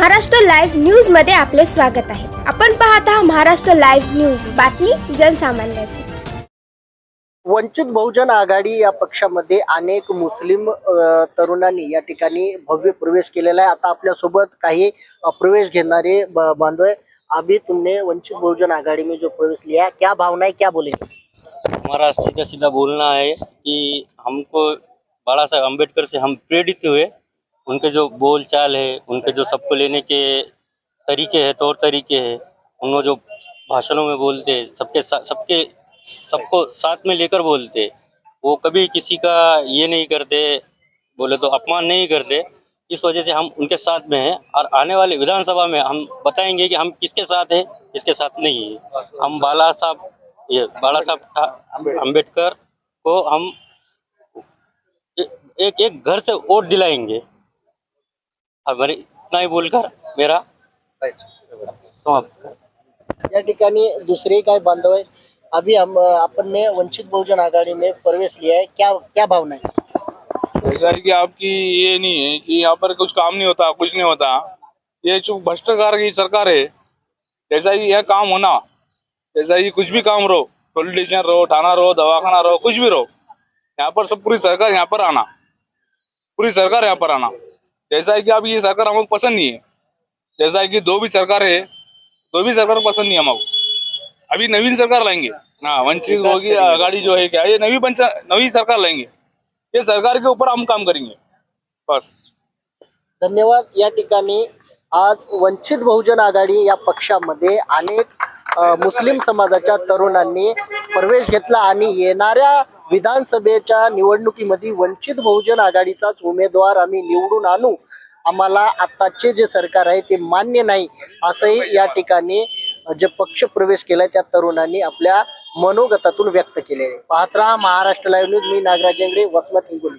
Maharashtra live न्यूजमध्ये आपले स्वागत आहे. आपण पाहत आहात महाराष्ट्र लाईव्ह न्यूज. बातमी जनसामान्याची. वंचित बहुजन आघाडी या पक्षामध्ये अनेक मुस्लिम तरुणांनी या ठिकाणी भव्य प्रवेश केलेला आहे. आता आपल्यासोबत काही प्रवेश घेणारे बांधव अभी तुमने वंचित बहुजन आघाड़ी में जो प्रवेश लिया है, क्या भावना है क्या बोले? हमारा सीधा सीधा बोलना है कि हमको बाला साहब अम्बेडकर से हम प्रेरित हुए। उनके जो बोल चाल है, उनके जो सबको लेने के तरीके हैं, तौर तरीके हैं उन्होंने जो भाषणों में बोलते हैं, सबके सबके, सबको साथ में लेकर बोलते वो कभी किसी का ये नहीं करते, बोले तो अपमान नहीं करते। इस वजह से हम उनके साथ में हैं और आने वाले विधानसभा में हम बताएँगे कि हम किसके साथ हैं, किसके साथ नहीं है। हम बाला साहब, ये बाला साहब अंबेडकर को हम एक एक घर से वोट दिलाएँगे। हमारे इतना ही बोलकर मेरा समाप्त या ठिकाणी दुसरे काय बांधव है अभी हम अपन ने वंचित बहुजन आघाड़ी में प्रवेश लिया है क्या क्या भावना है? ऐसा है कि आपकी ये नहीं है कि यहाँ पर कुछ काम नहीं होता कुछ नहीं होता। ये जो भ्रष्टाचार की सरकार है जैसा कि यह काम होना जैसा कि कुछ भी काम रहो पुलिस स्टेशन रहो थाना रहो दवाखाना रहो कुछ भी रहो यहाँ पर सब पूरी सरकार यहाँ पर आना। पूरी सरकार यहाँ पर आना। जैसा है कि अभी ये सरकार हमको पसंद नहीं है। जैसा है कि दो भी सरकार है दो भी सरकार पसंद नहीं है हमको अभी नवीन सरकार लाएँगे। हाँ वंचित होगी आघाड़ी जो है क्या ये नवी पंचा नवी सरकार लाएँगे। ये सरकार के ऊपर हम काम करेंगे। बस। धन्यवाद या ठिकाणी आज वंचित बहुजन आघाडी या पक्षामध्ये अनेक मुस्लिम समाजाच्या तरुणांनी प्रवेश घेतला आणि येणाऱ्या विधानसभेच्या निवडणुकीमध्ये वंचित बहुजन आघाडीचाच उमेदवार आम्ही निवडून आणू. आम्हाला आत्ताचे जे सरकार आहे ते मान्य नाही. असंही या ठिकाणी जे पक्ष प्रवेश केलाय त्या तरुणांनी आपल्या मनोगतातून व्यक्त केले पाहत राहा महाराष्ट्र लाईव्ह न्यूज मी Nagraj Jengade Vasmat Hingoli.